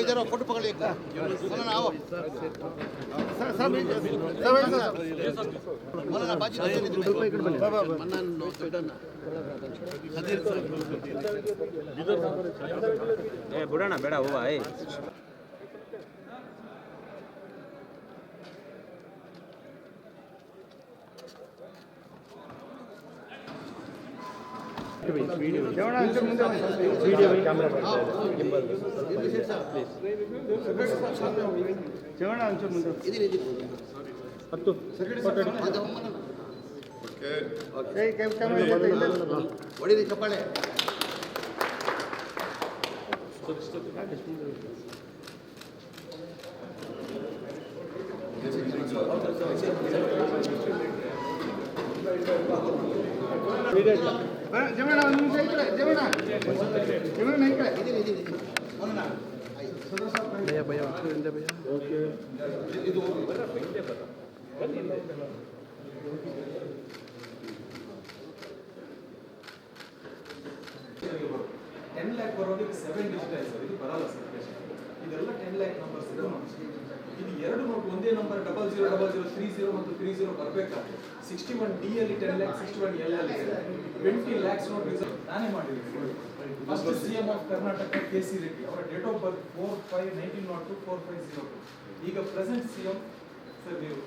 इधर आओ फोटो पकड़ एक मौलाना आओ मौलाना बाजी ಏ ಬಿಡೋಣ ಬೇಡ ಹೂವ ಏ ಹೊಡಿರಿ ಚಪ್ಪಾಳೆ ಟೆನ್ ಲ್ಯಾಕ್ ಬರೋದಕ್ಕೆ ಸೆವೆನ್ ಡಿಜಿಟೈಲ್ ಸರ್ ಇದು ಬರಲ್ಲ ಸರ್ ಇದೆಲ್ಲ ಟೆನ್ ಲ್ಯಾಕ್ ನಂಬರ್ಸ್ ಇದೆ ಇದು. ಎರಡು ನೋಟ್ ಒಂದೇ number double zero double zero three zero ಮತ್ತು ತ್ರೀ ಜೀರೋ ಬರಬೇಕಾದ್ರೆ ಸಿಕ್ಸ್ಟಿ ಒನ್ ಡಿ ಅಲ್ಲಿ ten lakh sixty one L ಅಲ್ಲಿ ಟ್ವೆಂಟಿ ಲ್ಯಾಕ್ಸ್ ನೋಟ್ ರಿಸರ್ವ್ ನಾನೇ ಮಾಡಿದ್ದೀನಿ. First C M of Karnataka K C Reddy ಅವರ date of birth four five nineteen nought two four five zero two ಈಗ present C M sir ನೀವು.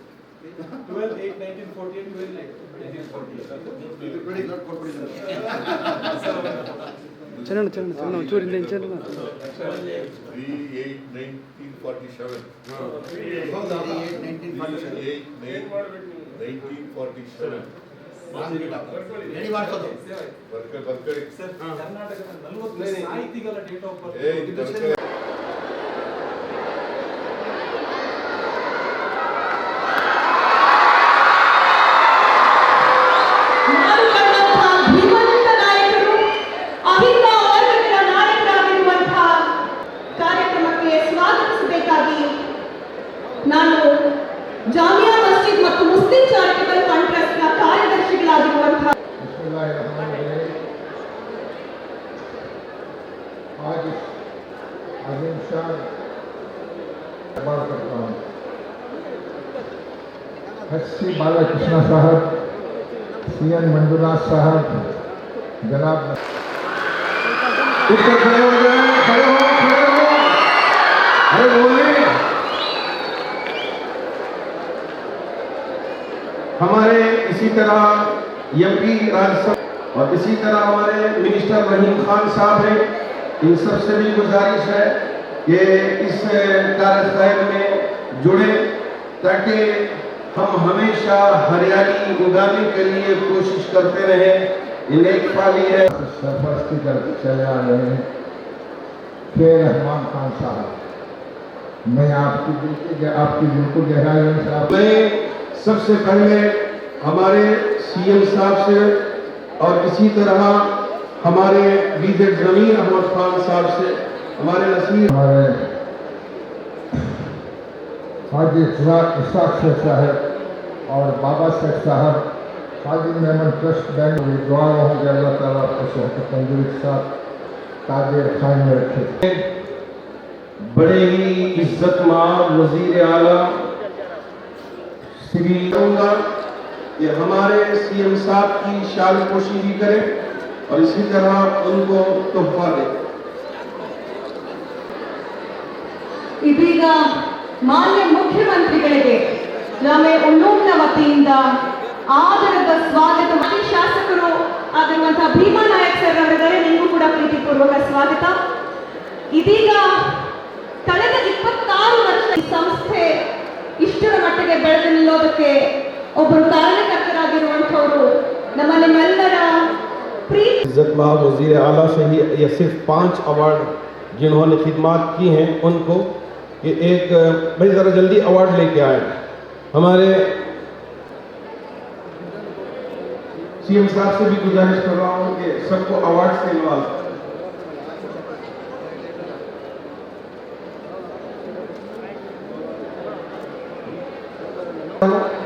Twelve eight nineteen forty eight twelve eight nineteen forty ಚರಣ ಚೆನ್ನ ಚರಣ ಒಂಚೂರಿಂದ. Sir ಕರ್ನಾಟಕದ ನಲವತ್ತು ಸಾಹಿತಿಗಳ date of birth Jamia Masjid ಮತ್ತು Muslim charitable fund ಟ್ರಸ್ಟ್ನ ಕಾರ್ಯದರ್ಶಿಗಳಾಗಿರುವಂತಹ ایس سی بالا کرشنا صاحب سی این منجونا صاحب جناب کھڑے ہو کھڑے ہو کھڑے ہو ارے بولیے اسی طرح یم پی سب اور اسی طرح ہمارے منسٹر رحیم خان صاحب ہیں ان سب سے بھی گزارش ہے کہ اس تارت خیر میں جڑے تاکہ ہم ہمیشہ ہریالی اگانے کے لیے کوشش کرتے رہے یہ نیک پالی ہے۔ سرپرست کی طرف چلے آ رہے ہیں۔ کہ رحمان خان صاحب میں آپ کی بالکل آپ کی بالکل گہرائی میں سب سے پہلے ہمارے سی ایم صاحب سے اور اسی طرح ہمارے ویزٹ ضمیر احمد خان صاحب سے ہمارے نصیر ہمارے حاجی اشاق شیخ صاحب اور بابا شیخ صاحب حاجی محمد ٹرسٹ بینک میں دعا رہا کہ اللہ تعالیٰ کو صحت تندرست ساتھ تاجر خائم میں رکھے۔ بڑے ہی عزت ماں وزیر اعلیٰ سری گا इज्जत मान वजीर आला श्री कहूँगा कि हमारे सीएम साहब की शान पोशी भी करें और इसी तरह उनको तोहफा दें ಇದೀಗ ಮಾನ್ಯ ಮುಖ್ಯಮಂತ್ರಿಗಳಿಗೆ ಜಾಮೆ ಉಲ್ಲೂಮ್ನ ವತಿಯಿಂದ ಆದರದ ಸ್ವಾಗತ ಮಾಜಿ ಶಾಸಕರು ಆಗಿರುವಂತಹ ಭೀಮಾ ನಾಯಕ್ ಸರ್ ಅವರಿದ್ದಾರೆ ನಿಮಗೂ ಕೂಡ ಪ್ರೀತಿಪೂರ್ವಕ ಸ್ವಾಗತ ಇದೀಗ ಕಳೆದ ಇಪ್ಪತ್ತಾರು ವರ್ಷ ಈ ಸಂಸ್ಥೆ ಇಷ್ಟರ ಮಟ್ಟಿಗೆ ಬೆಳೆದು ನಿಲ್ಲೋದಕ್ಕೆ ಒಬ್ಬರು ಕಾರಣಕರ್ತರಾಗಿರುವಂಥವರು ನಮ್ಮನ್ನೆಲ್ಲರ ಪ್ರೀತಿ عزت ماہ وزیر اعلیٰ سے ہی یہ صرف پانچ ایوارڈ جنہوں نے خدمات کی ہیں ان کو یہ ایک بھائی ذرا جلدی ایوارڈ لے کے آئے ہمارے سی ایم صاحب سے بھی گزارش کر رہا ہوں کہ سب کو ایوارڈ سے نواز Thank.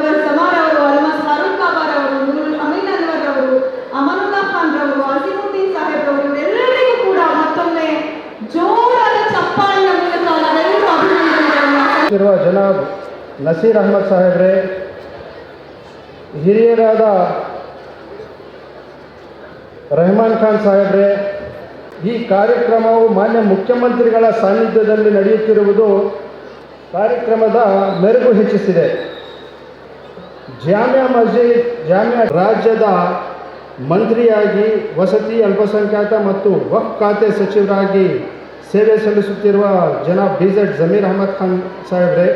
ಇರುವ ಜನಾಬ್ ನಸೀರ್ ಅಹಮದ್ ಸಾಹೇಬ್ರೆ, ಹಿರಿಯರಾದ ರೆಹಮಾನ್ ಖಾನ್ ಸಾಹೇಬ್ರೆ, ಈ ಕಾರ್ಯಕ್ರಮವು ಮಾನ್ಯ ಮುಖ್ಯಮಂತ್ರಿಗಳ ಸಾನ್ನಿಧ್ಯದಲ್ಲಿ ನಡೆಯುತ್ತಿರುವುದು ಕಾರ್ಯಕ್ರಮದ ಮೆರುಗು ಹೆಚ್ಚಿಸಿದೆ. ಜಾಮಿಯಾ ಮಸ್ಜಿದ್, ಜಾಮಿಯಾ ರಾಜ್ಯದ ಮಂತ್ರಿಯಾಗಿ, ವಸತಿ, ಅಲ್ಪಸಂಖ್ಯಾತ ಮತ್ತು ವಕ್ ಖಾತೆ ಸಚಿವರಾಗಿ ಸೇವೆ ಸಲ್ಲಿಸುತ್ತಿರುವ ಜನಾಬ್ ಡಿ ಝೆಡ್ ಜಮೀರ್ ಅಹಮದ್ ಖಾನ್ ಸಾಹೇಬ್ರೆ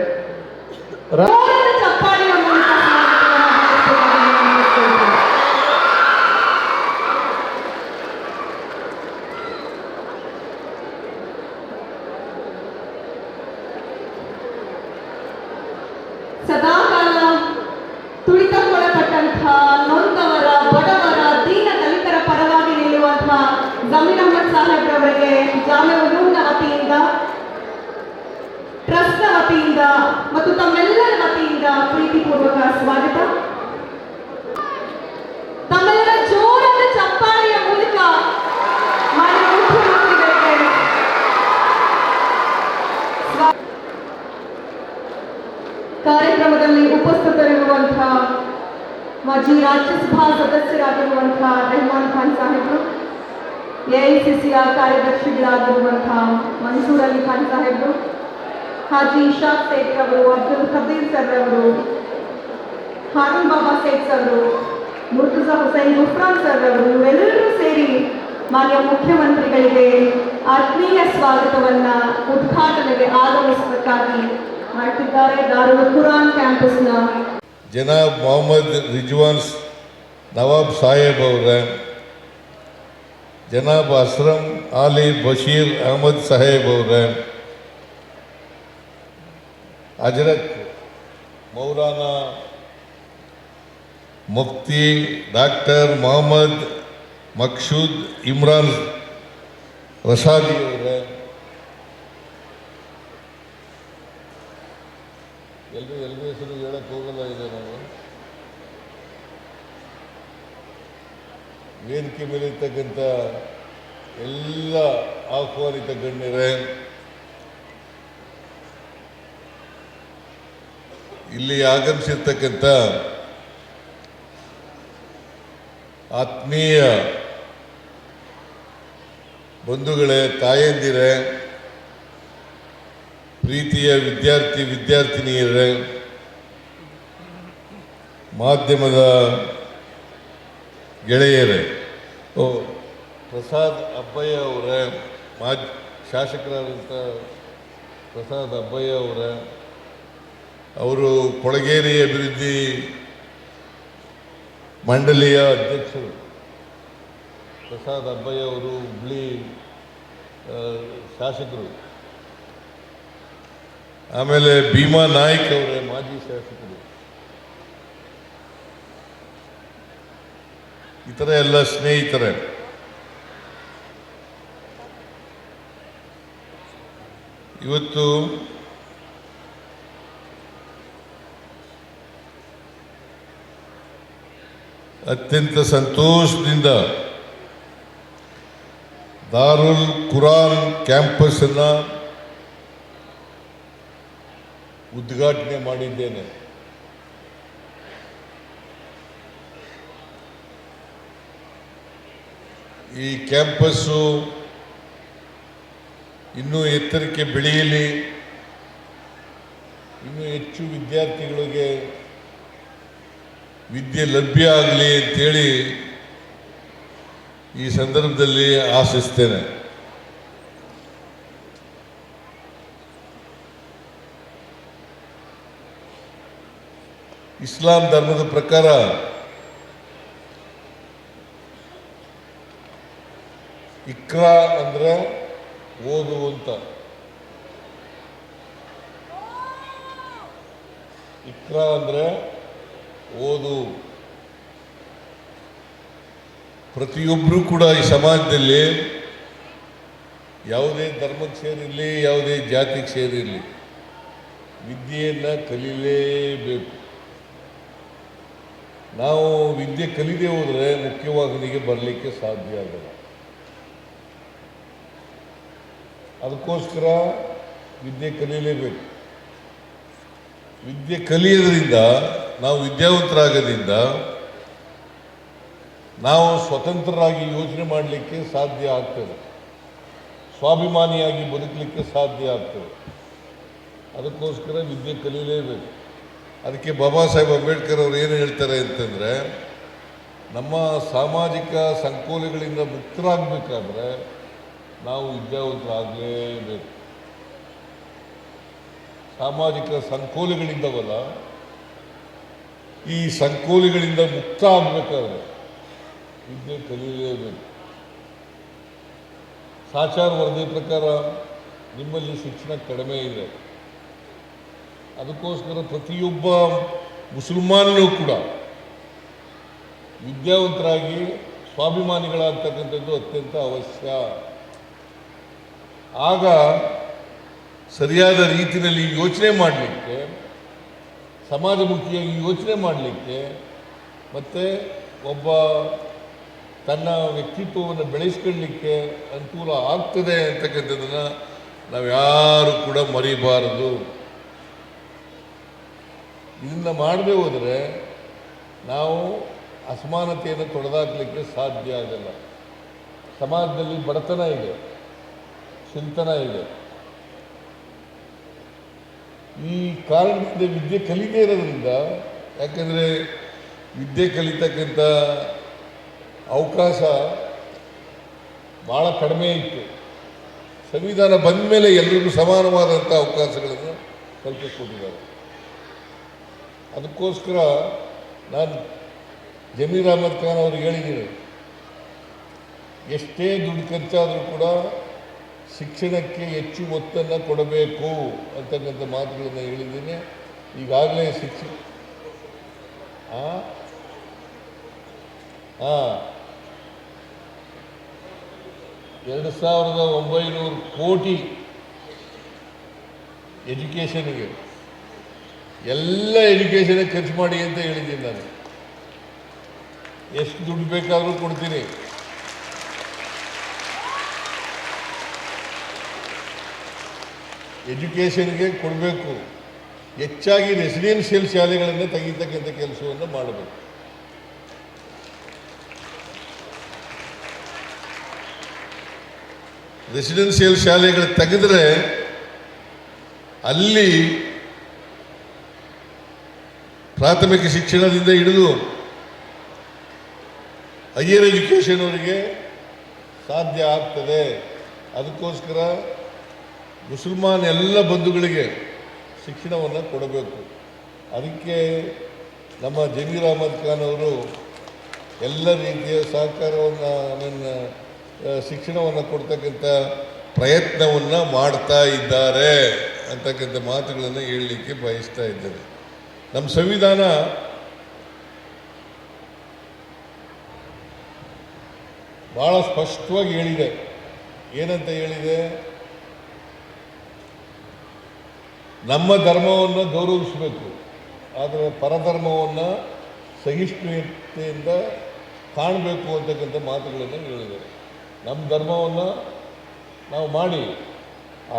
ಎಐಸಿಸಿಯ ಕಾರ್ಯದರ್ಶಿಗಳಾಗಿರುವಂತಹ ಮನ್ಸೂರ್ ಅಲಿ ಖಾನ್ ಸಾಹೇಬರು, ಹಾಜಿ ಇಶಾಕ್ ಸೇಠ್ ಅವರು, ಅಬ್ದುಲ್ ಖದೀರ್ ಸರ್ ಅವರು, ಹಾರೂನ್ ಬಾಬಾ ಸೇಠ್ ಅವರು, ಮುರ್ತುಜಾ ಹುಸೈನ್ ಗುಫ್ರಾನ್ ಸರ್ ಅವರು, ಇವರೆಲ್ಲರೂ ಸೇರಿ ಮಾನ್ಯ ಮುಖ್ಯಮಂತ್ರಿಗಳಿಗೆ ಆತ್ಮೀಯ ಸ್ವಾಗತವನ್ನ ಉದ್ಘಾಟನೆಗೆ ಆಗಮಿಸುವುದಕ್ಕಾಗಿ ಮಾಡ್ತಿದ್ದಾರೆ ದಾರುಲ್ ಕುರಾನ್ ಕ್ಯಾಂಪಸ್ನ ಜನಾಬ್ ಮೊಹಮ್ಮದ್ ರಿಜ್ವಾನ್ ನವಾಬ್ ಸಾಹೇಬ್ ಅವರ. ಜನಾಬ್ ಅಸ್ರಂ ಆಲಿ ಬಶೀರ್ ಅಹಮದ್ ಸಾಹೇಬ್ ಅವರೇ. ಅಜರತ್ ಮೌಲಾನಾ ಮುಫ್ತಿ ಡಾಕ್ಟರ್ ಮೊಹಮ್ಮದ್ ಮಕ್ಷೂದ್ ಇಮ್ರಾನ್ ರಸಾದಿ ಅವರೇ. ಎಲ್ಲರೂ ಎಲ್ಲರೂ ಹೆಸರು ಹೇಳಕ್ಕೆ ಹೋಗಲ್ಲ ಇದೆ ನಾವು. ವೇದಿಕೆ ಮೇಲೆ ಇರ್ತಕ್ಕಂಥ ಎಲ್ಲ ಆಹ್ವಾನಿತ ಗಣ್ಯರೇ, ಇಲ್ಲಿ ಆಗಮಿಸಿರ್ತಕ್ಕಂಥ ಆತ್ಮೀಯ ಬಂಧುಗಳೇ, ತಾಯಂದಿರೇ, ಪ್ರೀತಿಯ ವಿದ್ಯಾರ್ಥಿ, ವಿದ್ಯಾರ್ಥಿನಿಯರೇ, ಮಾಧ್ಯಮದ ಗೆಳೆಯರೇ ಪ್ರಸಾದ್ ಅಬ್ಬಯ್ಯ ಅವರ, ಮಾಜಿ ಶಾಸಕರಾದಂಥ ಪ್ರಸಾದ್ ಅಬ್ಬಯ್ಯ ಅವರ, ಅವರು ಕೊಳಗೇರಿ ಅಭಿವೃದ್ಧಿ ಮಂಡಳಿಯ ಅಧ್ಯಕ್ಷರು. ಪ್ರಸಾದ್ ಅಬ್ಬಯ್ಯ ಅವರು ಹುಬ್ಳಿ ಶಾಸಕರು. ಆಮೇಲೆ ಭೀಮಾ ನಾಯ್ಕ ಅವರ ಮಾಜಿ ಶಾಸಕರು. ಇತರ ಎಲ್ಲ ಸ್ನೇಹಿತರೆ. ಇವತ್ತು ಅತ್ಯಂತ ಸಂತೋಷದಿಂದ ದಾರುಲ್ ಕುರಾನ್ ಕ್ಯಾಂಪಸ್ ಅನ್ನ ಉದ್ಘಾಟನೆ ಮಾಡಿದ್ದೇನೆ. ಈ ಕ್ಯಾಂಪಸ್ಸು ಇನ್ನೂ ಎತ್ತರಕ್ಕೆ ಬೆಳೆಯಲಿ. ಇನ್ನೂ ಹೆಚ್ಚು ವಿದ್ಯಾರ್ಥಿಗಳಿಗೆ ವಿದ್ಯೆ ಲಭ್ಯ ಆಗಲಿ ಅಂತೇಳಿ ಈ ಸಂದರ್ಭದಲ್ಲಿ ಆಶಿಸ್ತೇನೆ. ಇಸ್ಲಾಂ ಧರ್ಮದ ಪ್ರಕಾರ ಇಕ್ರ ಅಂದ್ರೆ ಓದು ಅಂತ ಇಕ್ರ ಅಂದ್ರೆ ಓದು. ಪ್ರತಿಯೊಬ್ಬರೂ ಕೂಡ ಈ ಸಮಾಜದಲ್ಲಿ ಯಾವುದೇ ಧರ್ಮಕ್ಕೆ ಸೇರಿರಲಿ, ಯಾವುದೇ ಜಾತಿಗೆ ಸೇರಿರಲಿ, ವಿದ್ಯೆಯನ್ನು ಕಲೀಲೇಬೇಕು. ನಾವು ವಿದ್ಯೆ ಕಲಿದೇ ಹೋದರೆ ಮುಖ್ಯವಾಹಿನಿಗೆ ಬರಲಿಕ್ಕೆ ಸಾಧ್ಯ ಆಗಲ್ಲ. ಅದಕ್ಕೋಸ್ಕರ ವಿದ್ಯೆ ಕಲಿಯಲೇಬೇಕು. ವಿದ್ಯೆ ಕಲಿಯೋದ್ರಿಂದ, ನಾವು ವಿದ್ಯಾವಂತರಾಗೋದ್ರಿಂದ ನಾವು ಸ್ವತಂತ್ರರಾಗಿ ಯೋಚನೆ ಮಾಡಲಿಕ್ಕೆ ಸಾಧ್ಯ ಆಗ್ತದೆ. ಸ್ವಾಭಿಮಾನಿಯಾಗಿ ಬದುಕಲಿಕ್ಕೆ ಸಾಧ್ಯ ಆಗ್ತದೆ. ಅದಕ್ಕೋಸ್ಕರ ವಿದ್ಯೆ ಕಲಿಯಲೇಬೇಕು. ಅದಕ್ಕೆ ಬಾಬಾ ಸಾಹೇಬ್ ಅಂಬೇಡ್ಕರ್ ಅವರು ಏನು ಹೇಳ್ತಾರೆ ಅಂತಂದರೆ, ನಮ್ಮ ಸಾಮಾಜಿಕ ಸಂಕೋಲೆಗಳಿಂದ ಮುಕ್ತರಾಗಬೇಕಾದ್ರೆ ನಾವು ವಿದ್ಯಾವಂತರಾಗಲೇಬೇಕು ಸಾಮಾಜಿಕ ಸಂಕೋಲೆಗಳಿಂದವಲ್ಲ, ಈ ಸಂಕೋಲೆಗಳಿಂದ ಮುಕ್ತ ಆಗಬೇಕಾದ್ರೆ ವಿದ್ಯೆ ಕಲಿಯಲೇಬೇಕು ಸಾಚಾರ ವರದಿ ಪ್ರಕಾರ ನಿಮ್ಮಲ್ಲಿ ಶಿಕ್ಷಣ ಕಡಿಮೆ ಇದೆ. ಅದಕ್ಕೋಸ್ಕರ ಪ್ರತಿಯೊಬ್ಬ ಮುಸಲ್ಮಾನನೂ ಕೂಡ ವಿದ್ಯಾವಂತರಾಗಿ ಸ್ವಾಭಿಮಾನಿಗಳಾಗ್ತಕ್ಕಂಥದ್ದು ಅತ್ಯಂತ ಅವಶ್ಯ. ಆಗ ಸರಿಯಾದ ರೀತಿಯಲ್ಲಿ ಯೋಚನೆ ಮಾಡಲಿಕ್ಕೆ ಸಮಾಜಮುಖಿಯಾಗಿ ಯೋಚನೆ ಮಾಡಲಿಕ್ಕೆ, ಮತ್ತು ಒಬ್ಬ ತನ್ನ ವ್ಯಕ್ತಿತ್ವವನ್ನು ಬೆಳೆಸ್ಕೊಳ್ಳಿಕ್ಕೆ ಅನುಕೂಲ ಆಗ್ತದೆ ಅಂತಕ್ಕಂಥದ್ದನ್ನು ನಾವು ಯಾರು ಕೂಡ ಮರಿಬಾರದು. ಇದನ್ನು ಮಾಡದೆ ಹೋದರೆ ನಾವು ಅಸಮಾನತೆಯನ್ನು ತೊಡೆದಾಕಲಿಕ್ಕೆ ಸಾಧ್ಯ ಆಗಲ್ಲ. ಸಮಾಜದಲ್ಲಿ ಬಡತನ ಇದೆ. ಚಿಂತನ ಇದೆ. ಈ ಕಾರಣದಿಂದ ವಿದ್ಯೆ ಕಲಿತೇ ಇರೋದ್ರಿಂದ, ಯಾಕೆಂದರೆ ವಿದ್ಯೆ ಕಲಿತಕ್ಕಂಥ ಅವಕಾಶ ಭಾಳ ಕಡಿಮೆ ಇತ್ತು. ಸಂವಿಧಾನ ಬಂದ ಮೇಲೆ ಎಲ್ರಿಗೂ ಸಮಾನವಾದಂಥ ಅವಕಾಶಗಳನ್ನು ಕಲ್ಪಿಸ್ಕೊಟ್ಟಿದ್ದಾರೆ ಅದಕ್ಕೋಸ್ಕರ ನಾನು ಜಮೀರ್ ಅಹಮದ್ ಖಾನ್ ಅವ್ರಿಗೆ ಹೇಳಿದ್ದೀನಿ ಎಷ್ಟೇ ದುಡ್ಡು ಖರ್ಚಾದರೂ ಕೂಡ ಶಿಕ್ಷಣಕ್ಕೆ ಹೆಚ್ಚು ಒತ್ತನ್ನು ಕೊಡಬೇಕು ಅಂತಕ್ಕಂಥ ಮಾತುಗಳನ್ನು ಹೇಳಿದ್ದೀನಿ. ಈಗಾಗಲೇ ಶಿಕ್ಷ ಎರಡು ಸಾವಿರದ ಒಂಬೈನೂರು ಕೋಟಿ ಎಜುಕೇಷನ್ಗೆ, ಎಲ್ಲ ಎಜುಕೇಷನ್ಗೆ ಖರ್ಚು ಮಾಡಿ ಅಂತ ಹೇಳಿದ್ದೀನಿ ನಾನು. ಎಷ್ಟು ದುಡ್ಡು ಬೇಕಾದರೂ ಕೊಡ್ತೀನಿ. ಎಜುಕೇಷನ್ಗೆ ಕೊಡಬೇಕು. ಹೆಚ್ಚಾಗಿ ರೆಸಿಡೆನ್ಷಿಯಲ್ ಶಾಲೆಗಳನ್ನು ತೆಗಿತಕ್ಕಂಥ ಕೆಲಸವನ್ನು ಮಾಡಬೇಕು. ರೆಸಿಡೆನ್ಷಿಯಲ್ ಶಾಲೆಗಳು ತೆಗೆದ್ರೆ ಅಲ್ಲಿ ಪ್ರಾಥಮಿಕ ಶಿಕ್ಷಣದಿಂದ ಹಿಡಿದು ಹೈಯರ್ ಎಜುಕೇಷನ್ ಅವರಿಗೆ ಸಾಧ್ಯ ಆಗ್ತದೆ. ಅದಕ್ಕೋಸ್ಕರ ಮುಸಲ್ಮಾನ್ ಎಲ್ಲ ಬಂಧುಗಳಿಗೆ ಶಿಕ್ಷಣವನ್ನು ಕೊಡಬೇಕು. ಅದಕ್ಕೆ ನಮ್ಮ ಜಮೀರ್ ಅಹಮದ್ ಖಾನ್ ಅವರು ಎಲ್ಲ ರೀತಿಯ ಸಹಕಾರವನ್ನು, ನನ್ನ ಶಿಕ್ಷಣವನ್ನು ಕೊಡ್ತಕ್ಕಂಥ ಪ್ರಯತ್ನವನ್ನು ಮಾಡ್ತಾ ಇದ್ದಾರೆ ಅಂತಕ್ಕಂಥ ಮಾತುಗಳನ್ನು ಹೇಳಲಿಕ್ಕೆ ಬಯಸ್ತಾ ಇದ್ದೇನೆ. ನಮ್ಮ ಸಂವಿಧಾನ ಭಾಳ ಸ್ಪಷ್ಟವಾಗಿ ಹೇಳಿದೆ. ಏನಂತ ಹೇಳಿದೆ? ನಮ್ಮ ಧರ್ಮವನ್ನು ಗೌರವಿಸಬೇಕು. ಆದರೆ ಪರಧರ್ಮವನ್ನು ಸಹಿಷ್ಣುತೆಯಿಂದ ಕಾಣಬೇಕು ಅಂತಕ್ಕಂಥ ಮಾತುಗಳನ್ನು ಹೇಳಿದ್ದಾರೆ. ನಮ್ಮ ಧರ್ಮವನ್ನು ನಾವು ಮಾಡಿ,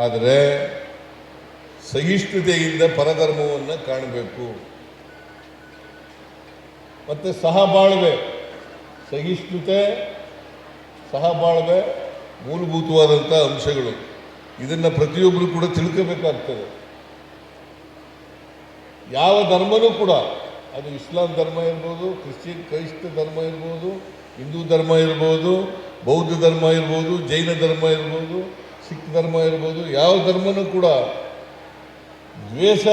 ಆದರೆ ಸಹಿಷ್ಣುತೆಯಿಂದ ಪರಧರ್ಮವನ್ನು ಕಾಣಬೇಕು. ಮತ್ತು ಸಹಬಾಳ್ವೆ ಸಹಿಷ್ಣುತೆ ಸಹಬಾಳ್ವೆ ಮೂಲಭೂತವಾದಂಥ ಅಂಶಗಳು. ಇದನ್ನು ಪ್ರತಿಯೊಬ್ಬರು ಕೂಡ ತಿಳ್ಕೋಬೇಕಾಗ್ತದೆ. ಯಾವ ಧರ್ಮನೂ ಕೂಡ, ಅದು ಇಸ್ಲಾಂ ಧರ್ಮ ಇರ್ಬೋದು, ಕ್ರಿಶ್ಚಿಯನ್, ಕ್ರೈಸ್ತ ಧರ್ಮ ಇರ್ಬೋದು, ಹಿಂದೂ ಧರ್ಮ ಇರ್ಬೋದು, ಬೌದ್ಧ ಧರ್ಮ ಇರ್ಬೋದು, ಜೈನ ಧರ್ಮ ಇರ್ಬೋದು, ಸಿಖ್ ಧರ್ಮ ಇರ್ಬೋದು, ಯಾವ ಧರ್ಮನೂ ಕೂಡ ದ್ವೇಷ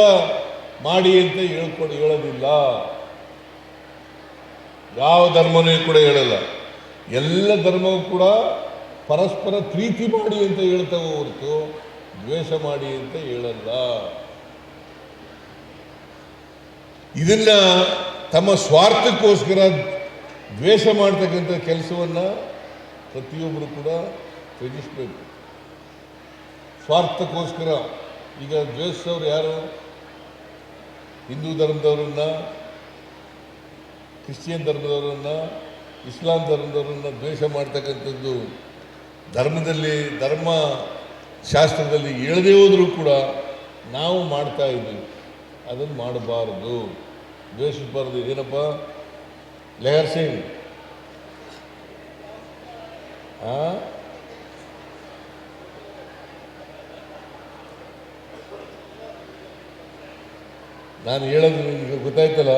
ಮಾಡಿ ಅಂತ ಹೇಳ್ಕೊಂಡು ಹೇಳೋದಿಲ್ಲ. ಯಾವ ಧರ್ಮನೂ ಕೂಡ ಹೇಳಲ್ಲ. ಎಲ್ಲ ಧರ್ಮವೂ ಕೂಡ ಪರಸ್ಪರ ಪ್ರೀತಿ ಮಾಡಿ ಅಂತ ಹೇಳ್ತಾವೆ ಹೊರತು ದ್ವೇಷ ಮಾಡಿ ಅಂತ ಹೇಳಲ್ಲ. ಇದನ್ನ ತಮ್ಮ ಸ್ವಾರ್ಥಕ್ಕೋಸ್ಕರ ದ್ವೇಷ ಮಾಡ್ತಕ್ಕಂಥ ಕೆಲಸವನ್ನು ಪ್ರತಿಯೊಬ್ಬರು ಕೂಡ ತ್ಯಜಿಸಬೇಕು. ಸ್ವಾರ್ಥಕ್ಕೋಸ್ಕರ, ಈಗ ದ್ವೇಷದವ್ರು ಯಾರು? ಹಿಂದೂ ಧರ್ಮದವರನ್ನ, ಕ್ರಿಶ್ಚಿಯನ್ ಧರ್ಮದವರನ್ನ, ಇಸ್ಲಾಂ ಧರ್ಮದವರನ್ನ ದ್ವೇಷ ಮಾಡ್ತಕ್ಕಂಥದ್ದು ಧರ್ಮದಲ್ಲಿ, ಧರ್ಮ ಶಾಸ್ತ್ರದಲ್ಲಿ ಹೇಳದೇ ಹೋದರೂ ಕೂಡ ನಾವು ಮಾಡ್ತಾ ಇದ್ದೀವಿ. ಅದನ್ನು ಮಾಡಬಾರದು. ದ್ವೇಷಿಸಬಾರ್ದು ಏನಪ್ಪ ಲೆಹರ್ ಸಿಂಗ್ ನಾನು ಹೇಳೋದು ನಿಮಗೆ ಗೊತ್ತಾಯ್ತಲ್ಲ?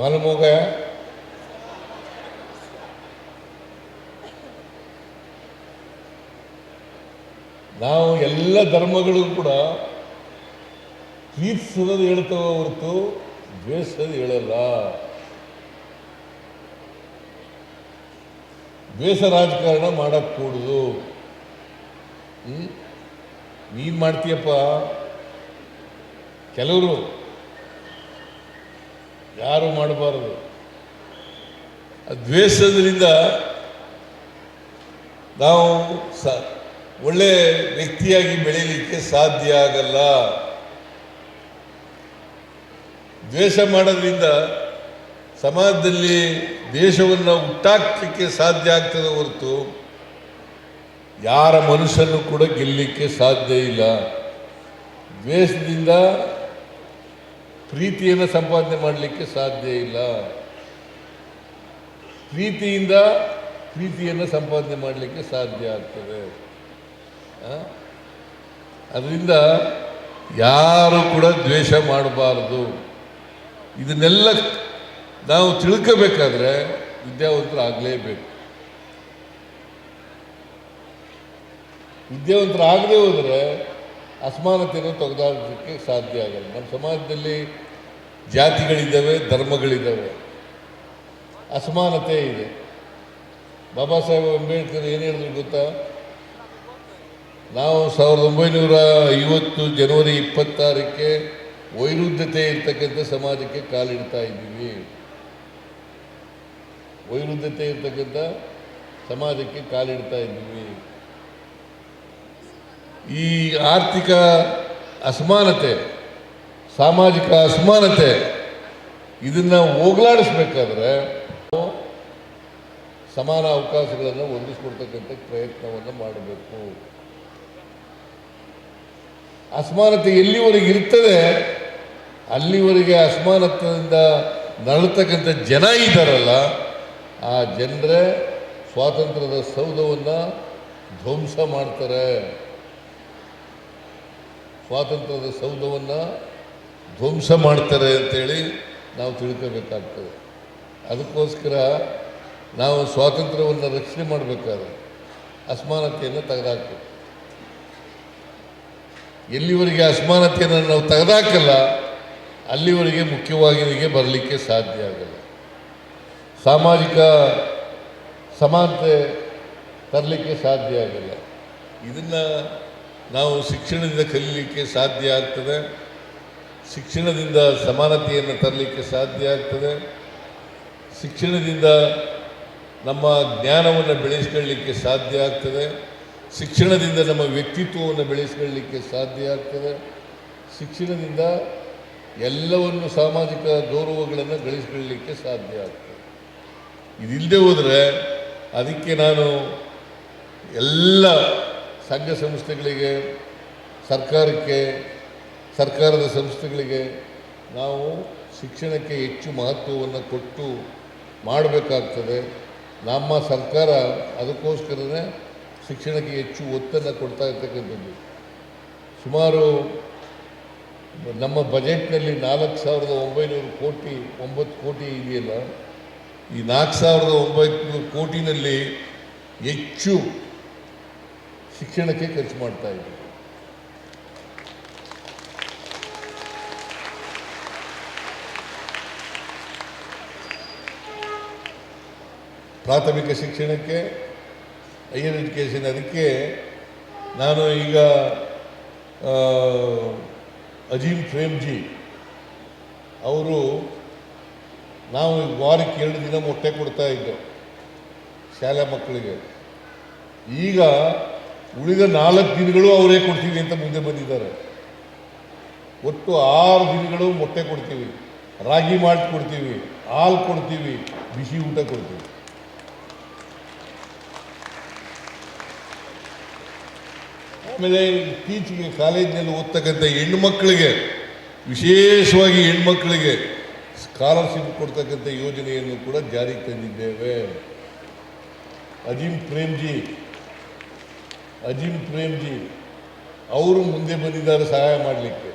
ಮನಮೋಗ ನಾವು ಎಲ್ಲ ಧರ್ಮಗಳಿಗೂ ಕೂಡ ತೀರ್ಸೋದು ಹೇಳ್ತವ ಹೊರತು ದ್ವೇಷಿಸೋದು ಹೇಳಲ್ಲ. ದ್ವೇಷ ರಾಜಕಾರಣ ಮಾಡಕ್ ಕೂಡುದು. ಹ್ಮ್? ನೀನ್ ಮಾಡ್ತೀಯಪ್ಪ. ಕೆಲವರು ಯಾರು ಮಾಡಬಾರದು? ದ್ವೇಷದಿಂದ ನಾವು ಸ ಒಳ್ಳೆ ವ್ಯಕ್ತಿಯಾಗಿ ಬೆಳೀಲಿಕ್ಕೆ ಸಾಧ್ಯ ಆಗಲ್ಲ. ದ್ವೇಷ ಮಾಡೋದ್ರಿಂದ ಸಮಾಜದಲ್ಲಿ ದೇಶವನ್ನು ಹುಟ್ಟಾಕ್ಲಿಕ್ಕೆ ಸಾಧ್ಯ ಆಗ್ತದೆ ಹೊರತು ಯಾರ ಮನುಷ್ಯನ್ನು ಕೂಡ ಗೆಲ್ಲಲಿಕ್ಕೆ ಸಾಧ್ಯ ಇಲ್ಲ. ದ್ವೇಷದಿಂದ ಪ್ರೀತಿಯನ್ನು ಸಂಪಾದನೆ ಮಾಡಲಿಕ್ಕೆ ಸಾಧ್ಯ ಇಲ್ಲ. ಪ್ರೀತಿಯಿಂದ ಪ್ರೀತಿಯನ್ನು ಸಂಪಾದನೆ ಮಾಡಲಿಕ್ಕೆ ಸಾಧ್ಯ ಆಗ್ತದೆ. ಅದರಿಂದ ಯಾರು ಕೂಡ ದ್ವೇಷ ಮಾಡಬಾರದು. ಇದನ್ನೆಲ್ಲ ನಾವು ತಿಳ್ಕೋಬೇಕಾದ್ರೆ ವಿದ್ಯಾವಂತರಾಗಲೇಬೇಕು. ವಿದ್ಯಾವಂತರಾಗದೇ ಹೋದರೆ ಅಸಮಾನತೆಯನ್ನು ತೆಗೆದಾಡೋದಕ್ಕೆ ಸಾಧ್ಯ ಆಗಲ್ಲ. ನಮ್ಮ ಸಮಾಜದಲ್ಲಿ ಜಾತಿಗಳಿದ್ದಾವೆ, ಧರ್ಮಗಳಿದ್ದಾವೆ. ಅಸಮಾನತೆ ಇದೆ. ಬಾಬಾ ಸಾಹೇಬ್ ಅಂಬೇಡ್ಕರ್ ಏನು ಹೇಳಿದ್ರು ಗೊತ್ತಾ? ನಾವು ಸಾವಿರದ ಒಂಬೈನೂರ ಐವತ್ತು ಜನವರಿ ಇಪ್ಪತ್ತಾರಕ್ಕೆ ವೈರುಧ್ಯತೆ ಇರ್ತಕ್ಕಂಥ ಸಮಾಜಕ್ಕೆ ಕಾಲಿಡ್ತಾ ಇದ್ದೀವಿ. ವೈರುದ್ಧತೆ ಇರ್ತಕ್ಕಂಥ ಸಮಾಜಕ್ಕೆ ಕಾಲಿಡ್ತಾ ಇದ್ದೀವಿ. ಈ ಆರ್ಥಿಕ ಅಸಮಾನತೆ, ಸಾಮಾಜಿಕ ಅಸಮಾನತೆ ಇದನ್ನ ಹೋಗಲಾಡಿಸ್ಬೇಕಾದ್ರೆ ಸಮಾನ ಅವಕಾಶಗಳನ್ನು ಹೊಂದಿಸ್ಕೊಡ್ತಕ್ಕಂಥ ಪ್ರಯತ್ನವನ್ನು ಮಾಡಬೇಕು. ಅಸಮಾನತೆ ಎಲ್ಲಿವರೆಗೆ ಇರ್ತದೆ? ಅಲ್ಲಿವರೆಗೆ ಅಸಮಾನತ್ವದಿಂದ ನರಳತಕ್ಕಂಥ ಜನ ಇದ್ದಾರಲ್ಲ, ಆ ಜನರೇ ಸ್ವಾತಂತ್ರ್ಯದ ಸೌಧವನ್ನು ಧ್ವಂಸ ಮಾಡ್ತಾರೆ. ಸ್ವಾತಂತ್ರ್ಯದ ಸೌಧವನ್ನು ಧ್ವಂಸ ಮಾಡ್ತಾರೆ ಅಂತೇಳಿ ನಾವು ತಿಳ್ಕೋಬೇಕಾಗ್ತದೆ. ಅದಕ್ಕೋಸ್ಕರ ನಾವು ಸ್ವಾತಂತ್ರ್ಯವನ್ನು ರಕ್ಷಣೆ ಮಾಡಬೇಕಾದ್ರೆ ಅಸಮಾನತೆಯನ್ನು ತೆಗೆದಾಕಬೇಕು. ಎಲ್ಲಿವರೆಗೆ ಅಸಮಾನತೆಯನ್ನು ನಾವು ತೆಗೆದಾಕಲ್ಲ ಅಲ್ಲಿವರೆಗೆ ಮುಖ್ಯವಾಹಿನಿಗೆ ಬರಲಿಕ್ಕೆ ಸಾಧ್ಯ ಆಗಲ್ಲ. ಸಾಮಾಜಿಕ ಸಮಾನತೆ ತರಲಿಕ್ಕೆ ಸಾಧ್ಯ ಆಗಲ್ಲ. ಇದನ್ನು ನಾವು ಶಿಕ್ಷಣದಿಂದ ಕಲೀಲಿಕ್ಕೆ ಸಾಧ್ಯ ಆಗ್ತದೆ. ಶಿಕ್ಷಣದಿಂದ ಸಮಾನತೆಯನ್ನು ತರಲಿಕ್ಕೆ ಸಾಧ್ಯ ಆಗ್ತದೆ. ಶಿಕ್ಷಣದಿಂದ ನಮ್ಮ ಜ್ಞಾನವನ್ನು ಬೆಳೆಸ್ಕೊಳ್ಳಲಿಕ್ಕೆ ಸಾಧ್ಯ ಆಗ್ತದೆ. ಶಿಕ್ಷಣದಿಂದ ನಮ್ಮ ವ್ಯಕ್ತಿತ್ವವನ್ನು ಬೆಳೆಸ್ಕೊಳ್ಳಲಿಕ್ಕೆ ಸಾಧ್ಯ ಆಗ್ತದೆ. ಶಿಕ್ಷಣದಿಂದ ಎಲ್ಲವನ್ನು ಸಾಮಾಜಿಕ ಗೌರವಗಳನ್ನು ಗಳಿಸಿಕೊಳ್ಳಲಿಕ್ಕೆ ಸಾಧ್ಯ ಆಗ್ತದೆ. ಇದಿಲ್ಲದೆ ಹೋದರೆ ಅದಕ್ಕೆ ನಾನು ಎಲ್ಲ ಸಂಘ ಸಂಸ್ಥೆಗಳಿಗೆ, ಸರ್ಕಾರಕ್ಕೆ, ಸರ್ಕಾರದ ಸಂಸ್ಥೆಗಳಿಗೆ ನಾವು ಶಿಕ್ಷಣಕ್ಕೆ ಹೆಚ್ಚು ಮಹತ್ವವನ್ನು ಕೊಟ್ಟು ಮಾಡಬೇಕಾಗ್ತದೆ. ನಮ್ಮ ಸರ್ಕಾರ ಅದಕ್ಕೋಸ್ಕರನೇ ಶಿಕ್ಷಣಕ್ಕೆ ಹೆಚ್ಚು ಒತ್ತನ್ನು ಕೊಡ್ತಾ ಇರ್ತಕ್ಕಂಥದ್ದು. ಸುಮಾರು ನಮ್ಮ ಬಜೆಟ್ನಲ್ಲಿ ನಾಲ್ಕು ಸಾವಿರದ ಒಂಬೈನೂರು ಕೋಟಿ, ಒಂಬತ್ತು ಕೋಟಿ ಇದೆಯಲ್ಲ, ಈ ನಾಲ್ಕು ಸಾವಿರದ ಒಂಬೈನೂರು ಕೋಟಿನಲ್ಲಿ ಹೆಚ್ಚು ಶಿಕ್ಷಣಕ್ಕೆ ಖರ್ಚು ಮಾಡ್ತಾ ಇದ್ದೀವಿ ಪ್ರಾಥಮಿಕ ಶಿಕ್ಷಣಕ್ಕೆ ಹೈಯರ್ ಎಜುಕೇಷನ್ ಅದಕ್ಕೆ ನಾನು ಈಗ ಅಜೀಮ್ ಪ್ರೇಮ್ಜಿ, ಅವರು ನಾವು ವಾರಕ್ಕೆ ಎರಡು ದಿನ ಮೊಟ್ಟೆ ಕೊಡ್ತಾ ಇದ್ದೋ ಶಾಲೆ ಮಕ್ಕಳಿಗೆ. ಈಗ ಉಳಿದ ನಾಲ್ಕು ದಿನಗಳು ಅವರೇ ಕೊಡ್ತೀವಿ ಅಂತ ಮುಂದೆ ಬಂದಿದ್ದಾರೆ. ಒಟ್ಟು ಆರು ದಿನಗಳು ಮೊಟ್ಟೆ ಕೊಡ್ತೀವಿ. ರಾಗಿ ಮಾಲ್ಟ್ ಕೊಡ್ತೀವಿ, ಹಾಲು ಕೊಡ್ತೀವಿ, ಬಿಸಿ ಊಟ ಕೊಡ್ತೀವಿ. ಆಮೇಲೆ ಇತ್ತೀಚೆಗೆ ಕಾಲೇಜಿನಲ್ಲಿ ಓದ್ತಕ್ಕಂಥ ಹೆಣ್ಮಕ್ಳಿಗೆ ವಿಶೇಷವಾಗಿ ಹೆಣ್ಮಕ್ಳಿಗೆ ಸ್ಕಾಲರ್ಶಿಪ್ ಕೊಡ್ತಕ್ಕಂಥ ಯೋಜನೆಯನ್ನು ಕೂಡ ಜಾರಿಗೆ ತಂದಿದ್ದೇವೆ. ಅಜೀಮ್ ಪ್ರೇಮ್ಜಿ ಅಜೀಮ್ ಪ್ರೇಮ್ಜಿ ಅವರು ಮುಂದೆ ಬಂದಿದ್ದಾರೆ ಸಹಾಯ ಮಾಡಲಿಕ್ಕೆ.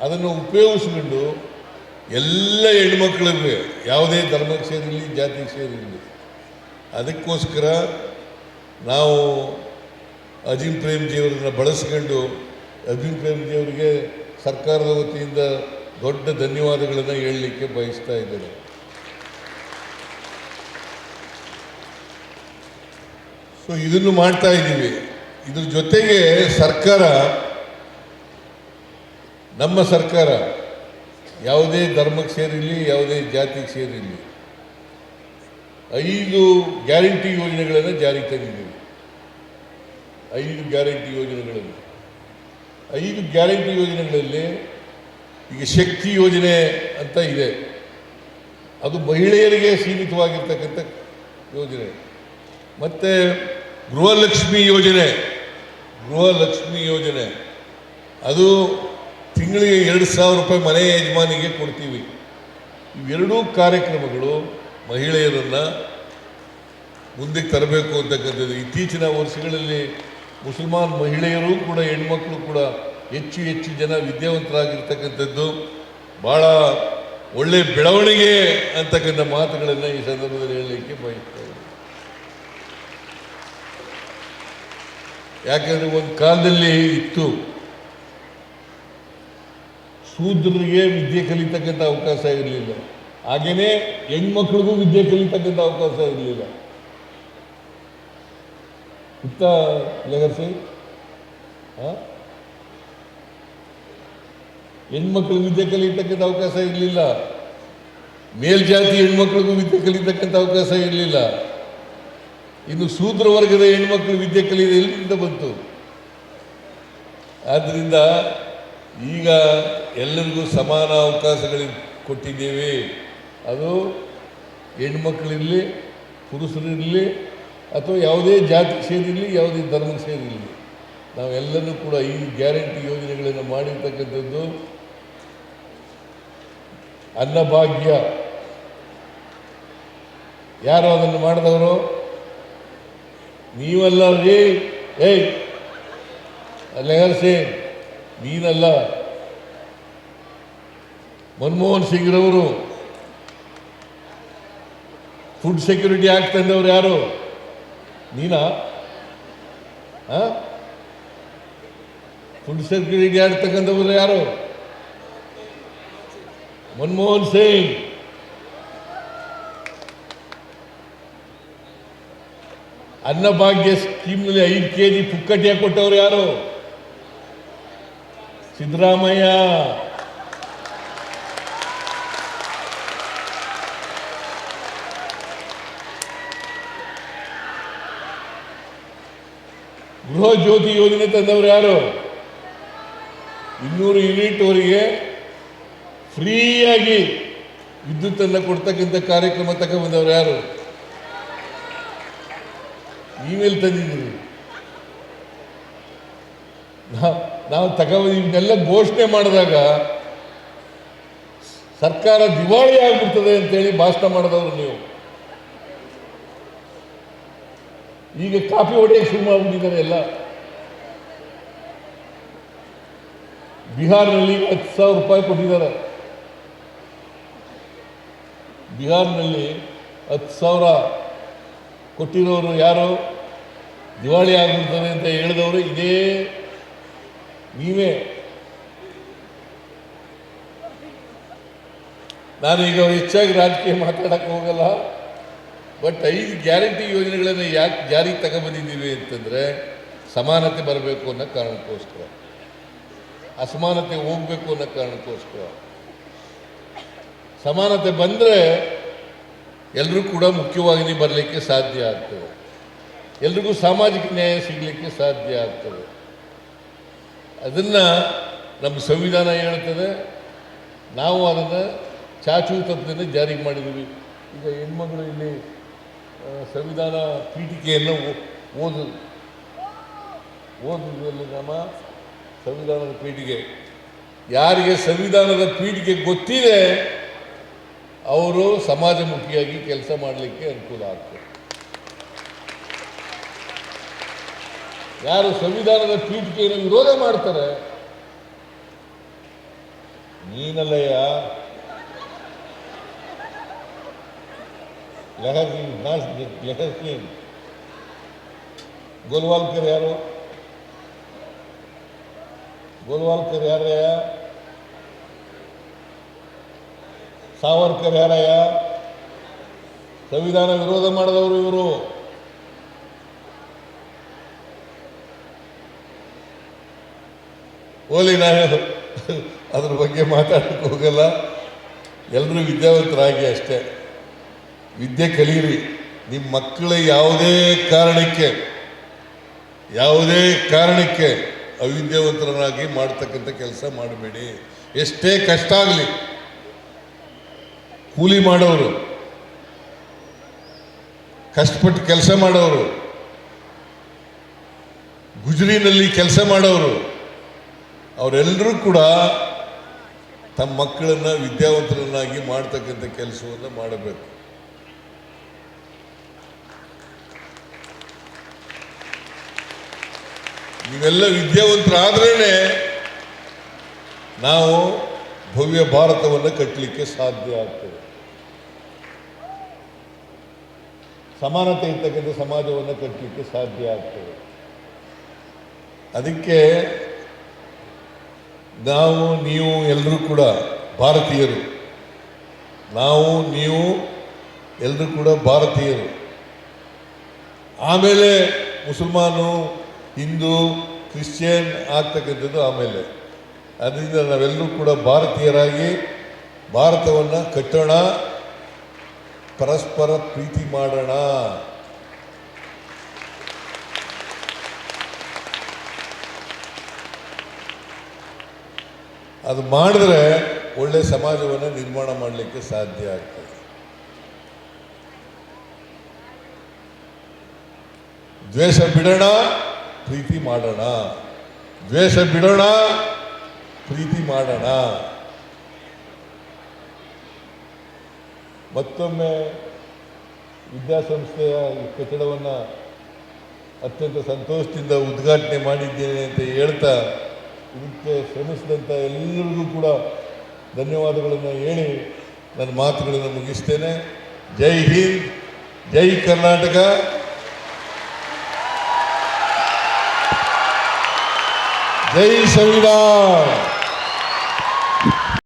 ಅದನ್ನು ಉಪಯೋಗಿಸ್ಕೊಂಡು ಎಲ್ಲ ಹೆಣ್ಮಕ್ಳಿಗೆ ಯಾವುದೇ ಧರ್ಮಕ್ಕೆ ಸೇರಿರಲಿ ಜಾತಿಗೆ ಸೇರಿರಲಿ ಅದಕ್ಕೋಸ್ಕರ ನಾವು ಅಜೀಮ್ ಬಳಸಿಕೊಂಡು ಬಳಸ್ಕೊಂಡು ಅಜೀಮ್ ಪ್ರೇಮ್ಜಿಯವರಿಗೆ ಸರ್ಕಾರದ ವತಿಯಿಂದ ದೊಡ್ಡ ಧನ್ಯವಾದಗಳನ್ನು ಹೇಳಲಿಕ್ಕೆ ಬಯಸ್ತಾ ಇದ್ದೇನೆ. ಸೊ ಇದನ್ನು ಮಾಡ್ತಾ ಇದ್ದೀವಿ. ಇದ್ರ ಜೊತೆಗೆ ಸರ್ಕಾರ, ನಮ್ಮ ಸರ್ಕಾರ ಯಾವುದೇ ಧರ್ಮಕ್ಕೆ ಸೇರಿರಲಿ, ಯಾವುದೇ ಜಾತಿಗೆ ಸೇರಿರಲಿ, ಐದು ಗ್ಯಾರಂಟಿ ಯೋಜನೆಗಳನ್ನು ಜಾರಿಗೆ ತಂದಿದ್ದೀವಿ. ಐದು ಗ್ಯಾರಂಟಿ ಯೋಜನೆಗಳಲ್ಲಿ ಐದು ಗ್ಯಾರಂಟಿ ಯೋಜನೆಗಳಲ್ಲಿ ಈಗ ಶಕ್ತಿ ಯೋಜನೆ ಅಂತ ಇದೆ. ಅದು ಮಹಿಳೆಯರಿಗೆ ಸೀಮಿತವಾಗಿರ್ತಕ್ಕಂಥ ಯೋಜನೆ. ಮತ್ತು ಗೃಹಲಕ್ಷ್ಮಿ ಯೋಜನೆ. ಗೃಹಲಕ್ಷ್ಮಿ ಯೋಜನೆ. ಅದು ತಿಂಗಳಿಗೆ ಎರಡು ಸಾವಿರ ರೂಪಾಯಿ ಮನೆ ಯಜಮಾನಿಗೆ ಕೊಡ್ತೀವಿ. ಇವೆರಡೂ ಕಾರ್ಯಕ್ರಮಗಳು ಮಹಿಳೆಯರನ್ನು ಮುಂದಕ್ಕೆ ತರಬೇಕು ಅಂತಕ್ಕಂಥದ್ದು. ಇತ್ತೀಚಿನ ವರ್ಷಗಳಲ್ಲಿ ಮುಸಲ್ಮಾನ್ ಮಹಿಳೆಯರು ಕೂಡ, ಹೆಣ್ಮಕ್ಳು ಕೂಡ ಹೆಚ್ಚು ಹೆಚ್ಚು ಜನ ವಿದ್ಯಾವಂತರಾಗಿರ್ತಕ್ಕಂಥದ್ದು. ಭಾಳ ಒಳ್ಳೆ ಬೆಳವಣಿಗೆ ಅಂತಕ್ಕಂಥ ಮಾತುಗಳನ್ನು ಈ ಸಂದರ್ಭದಲ್ಲಿ ಹೇಳಲಿಕ್ಕೆ ಬಯಸ್ತಾ ಇದ್ದೀನಿ. ಯಾಕಂದರೆ ಒಂದು ಕಾಲದಲ್ಲಿ ಇತ್ತು. ಶೂದ್ರರಿಗೆ ವಿದ್ಯೆ ಕಲಿತಕ್ಕಂಥ ಅವಕಾಶ ಇರಲಿಲ್ಲ. ಹಾಗೆಯೇ ಹೆಣ್ಮಕ್ಳಿಗೂ ವಿದ್ಯೆ ಕಲಿತಕ್ಕಂಥ ಅವಕಾಶ ಇರಲಿಲ್ಲ. ಇತ್ತ ಲೆಗಸಿ? ಹೆಣ್ಮಕ್ಳು ವಿದ್ಯೆ ಕಲಿಯತಕ್ಕಂಥ ಅವಕಾಶ ಇರಲಿಲ್ಲ. ಮೇಲ್ಜಾತಿ ಹೆಣ್ಮಕ್ಳಿಗೂ ವಿದ್ಯೆ ಕಲಿತಕ್ಕಂಥ ಅವಕಾಶ ಇರಲಿಲ್ಲ. ಇನ್ನು ಶೂದ್ರ ವರ್ಗದ ಹೆಣ್ಮಕ್ಳು ವಿದ್ಯೆ ಕಲಿಯದ ಎಲ್ಲಿಂದ ಬಂತು? ಆದ್ದರಿಂದ ಈಗ ಎಲ್ಲರಿಗೂ ಸಮಾನ ಅವಕಾಶಗಳು ಕೊಟ್ಟಿದ್ದೇವೆ. ಅದು ಹೆಣ್ಮಕ್ಳಿರಲಿ ಪುರುಷರಿರಲಿ ಅಥವಾ ಯಾವುದೇ ಜಾತಿ ಸೇರಿರಲಿ ಯಾವುದೇ ಧರ್ಮಕ್ಕೆ ಸೇರಿರಲಿ ನಾವೆಲ್ಲರೂ ಕೂಡ ಈ ಗ್ಯಾರಂಟಿ ಯೋಜನೆಗಳನ್ನು ಮಾಡಿರ್ತಕ್ಕಂಥದ್ದು ಅನ್ನಭಾಗ್ಯ. ಯಾರು ಅದನ್ನು ಮಾಡಿದವರು? ನೀವಲ್ಲ ರೀ. ಏಯ್ ಅಲ್ಲೇ ನೀನಲ್ಲ. ಮನಮೋಹನ್ ಸಿಂಗ್ರವರು ಫುಡ್ ಸೆಕ್ಯೂರಿಟಿ ಆಕ್ಟ್ ತಂದವರು ಯಾರು? ನೀನಾ? ಫುಡ್ ಸೆಕ್ಯೂರಿಟಿ ಆಡ್ತಕ್ಕಂಥವ್ರು ಯಾರು ಮನಮೋಹನ್ ಸಿಂಗ್ ಅನ್ನಭಾಗ್ಯ ಸ್ಕೀಮ್ನಲ್ಲಿ ಐದು ಕೆ ಜಿ ಪುಕ್ಕಟಿಯಾಗಿ ಕೊಟ್ಟವರು ಯಾರು? ಸಿದ್ದರಾಮಯ್ಯ. ಗೃಹ ಜ್ಯೋತಿ ಯೋಜನೆ ತಂದವರು ಯಾರು? ಇನ್ನೂರು ಯೂನಿಟ್ ಅವರಿಗೆ ಫ್ರೀಯಾಗಿ ವಿದ್ಯುತ್ತನ್ನು ಕೊಡ್ತಕ್ಕಂಥ ಕಾರ್ಯಕ್ರಮ ತಗೊಂಡ್ಬಂದವರು ಯಾರು? ಇಮೇಲ್ ತಂದಿದ್ದೀರಿ. ನಾವು ತಗೊಂಡು ಇವನ್ನೆಲ್ಲ ಘೋಷಣೆ ಮಾಡಿದಾಗ ಸರ್ಕಾರ ದಿವಾಳಿ ಆಗ್ಬಿಡ್ತದೆ ಅಂತೇಳಿ ಭಾಷಣ ಮಾಡಿದವರು ನೀವು. ಈಗ ಕಾಫಿ ಹೊಡೆಯಕ್ಕೆ ಶುರು ಮಾಡಿದ್ದಾರೆ ಎಲ್ಲ. ಬಿಹಾರ್ನಲ್ಲಿ ಹತ್ತು ಸಾವಿರ ರೂಪಾಯಿ ಕೊಟ್ಟಿದ್ದಾರೆ. ಬಿಹಾರ್ನಲ್ಲಿ ಹತ್ತು ಸಾವಿರ ಕೊಟ್ಟಿರೋರು ಯಾರು? ದಿವಾಳಿ ಆಗಿರ್ತಾರೆ ಅಂತ ಹೇಳಿದವರು ಇದೇ ನೀವೇ. ನಾನೀಗ ಹೆಚ್ಚಾಗಿ ರಾಜಕೀಯ ಮಾತಾಡಕ್ಕೆ ಹೋಗಲ್ಲ. ಬಟ್ ಐದು ಗ್ಯಾರಂಟಿ ಯೋಜನೆಗಳನ್ನು ಯಾಕೆ ಜಾರಿಗೆ ತಗೊಂಬಂದಿದ್ದೀವಿ ಅಂತಂದರೆ ಸಮಾನತೆ ಬರಬೇಕು ಅನ್ನೋ ಕಾರಣಕ್ಕೋಸ್ಕರ. ಅಸಮಾನತೆ ಹೋಗಬೇಕು ಅನ್ನೋ ಕಾರಣಕ್ಕೋಸ್ಕರ. ಸಮಾನತೆ ಬಂದರೆ ಎಲ್ಲರೂ ಕೂಡ ಮುಖ್ಯವಾಹಿನಿ ಬರಲಿಕ್ಕೆ ಸಾಧ್ಯ ಆಗ್ತದೆ. ಎಲ್ರಿಗೂ ಸಾಮಾಜಿಕ ನ್ಯಾಯ ಸಿಗಲಿಕ್ಕೆ ಸಾಧ್ಯ ಆಗ್ತದೆ. ಅದನ್ನು ನಮ್ಮ ಸಂವಿಧಾನ ಹೇಳ್ತದೆ. ನಾವು ಅದನ್ನು ಚಾಚು ತಪ್ಪದಿಂದ ಜಾರಿಗೆ ಮಾಡಿದ್ದೀವಿ. ಈಗ ಹೆಣ್ಮಗಳು ಇಲ್ಲಿ ಸಂವಿಧಾನ ಪೀಠಿಕೆಯನ್ನು ಓದು ಓದುವುದರಲ್ಲಿ ನಮ್ಮ ಸಂವಿಧಾನದ ಪೀಠಿಗೆ. ಯಾರಿಗೆ ಸಂವಿಧಾನದ ಪೀಠಿಗೆ ಗೊತ್ತಿದೆ, ಅವರು ಸಮಾಜಮುಖಿಯಾಗಿ ಕೆಲಸ ಮಾಡಲಿಕ್ಕೆ ಅನುಕೂಲ ಆಗ್ತದೆ. ಯಾರು ಸಂವಿಧಾನದ ಪೀಠಿಕೆಯನ್ನು ವಿರೋಧ ಮಾಡ್ತಾರೆ, ನೀನಲ್ಲಯ್ಯ ಲೆಹರ್ ಸಿಂಗ್ ಗೋಲ್ವಾಲ್ಕರ್ ಯಾರು? ಗೋಲ್ವಾಲ್ಕರ್ ಯಾರಯ್ಯ ಸಾವರ್ಕರ್ ಯಾರಯ್ಯ ಸಂವಿಧಾನ ವಿರೋಧ ಮಾಡಿದವರು ಇವರು. ಓಲಿ ನಾನು ಅದ್ರ ಬಗ್ಗೆ ಮಾತಾಡಕ್ಕೆ ಹೋಗಲ್ಲ. ಎಲ್ಲರೂ ವಿದ್ಯಾವಂತರಾಗಿ ಅಷ್ಟೇ. ವಿದ್ಯೆ ಕಲಿಯಿರಿ ನಿಮ್ಮ ಮಕ್ಕಳ ಯಾವುದೇ ಕಾರಣಕ್ಕೆ ಯಾವುದೇ ಕಾರಣಕ್ಕೆ ಅವಿದ್ಯಾವಂತರನ್ನಾಗಿ ಮಾಡ್ತಕ್ಕಂಥ ಕೆಲಸ ಮಾಡಬೇಡಿ. ಎಷ್ಟೇ ಕಷ್ಟ ಆಗಲಿ, ಕೂಲಿ ಮಾಡೋರು, ಕಷ್ಟಪಟ್ಟು ಕೆಲಸ ಮಾಡೋರು, ಗುಜರಿನಲ್ಲಿ ಕೆಲಸ ಮಾಡೋರು, ಅವರೆಲ್ಲರೂ ಕೂಡ ತಮ್ಮ ಮಕ್ಕಳನ್ನ ವಿದ್ಯಾವಂತರನ್ನಾಗಿ ಮಾಡ್ತಕ್ಕಂಥ ಕೆಲಸವನ್ನು ಮಾಡಬೇಕು. ನೀವೆಲ್ಲ ವಿದ್ಯಾವಂತರಾದ್ರೇ ನಾವು ಭವ್ಯ ಭಾರತವನ್ನು ಕಟ್ಟಲಿಕ್ಕೆ ಸಾಧ್ಯ ಆಗ್ತದೆ. ಸಮಾನತೆ ಇರ್ತಕ್ಕಂಥ ಸಮಾಜವನ್ನು ಕಟ್ಟಲಿಕ್ಕೆ ಸಾಧ್ಯ ಆಗ್ತದೆ. ಅದಕ್ಕೆ ನಾವು, ನೀವು ಎಲ್ಲರೂ ಕೂಡ ಭಾರತೀಯರು. ನಾವು, ನೀವು ಎಲ್ಲರೂ ಕೂಡ ಭಾರತೀಯರು. ಆಮೇಲೆ ಮುಸಲ್ಮಾನು ಹಿಂದೂ, ಕ್ರಿಶ್ಚಿಯನ್ ಆಗ್ತಕ್ಕಂಥದ್ದು ಆಮೇಲೆ. ಅದರಿಂದ ನಾವೆಲ್ಲರೂ ಕೂಡ ಭಾರತೀಯರಾಗಿ ಭಾರತವನ್ನು ಕಟ್ಟೋಣ, ಪರಸ್ಪರ ಪ್ರೀತಿ ಮಾಡೋಣ. ಅದು ಮಾಡಿದ್ರೆ ಒಳ್ಳೆ ಸಮಾಜವನ್ನು ನಿರ್ಮಾಣ ಮಾಡಲಿಕ್ಕೆ ಸಾಧ್ಯ ಆಗ್ತದೆ. ದ್ವೇಷ ಬಿಡೋಣ. ಪ್ರೀತಿ ಮಾಡೋಣ. ದ್ವೇಷ ಬಿಡೋಣ. ಪ್ರೀತಿ ಮಾಡೋಣ. ಮತ್ತೊಮ್ಮೆ ವಿದ್ಯಾಸಂಸ್ಥೆಯ ಕಟ್ಟಡವನ್ನು ಅತ್ಯಂತ ಸಂತೋಷದಿಂದ ಉದ್ಘಾಟನೆ ಮಾಡಿದ್ದೇನೆ ಅಂತ ಹೇಳ್ತಾ ಇದಕ್ಕೆ ಶ್ರಮಿಸಿದಂಥ ಎಲ್ಲರಿಗೂ ಕೂಡ ಧನ್ಯವಾದಗಳನ್ನು ಹೇಳಿ ನನ್ನ ಮಾತುಗಳನ್ನು ಮುಗಿಸ್ತೇನೆ. ಜೈ ಹಿಂದ್, ಜೈ ಕರ್ನಾಟಕ. ಜೈ ಸಂವಿಧಾನ್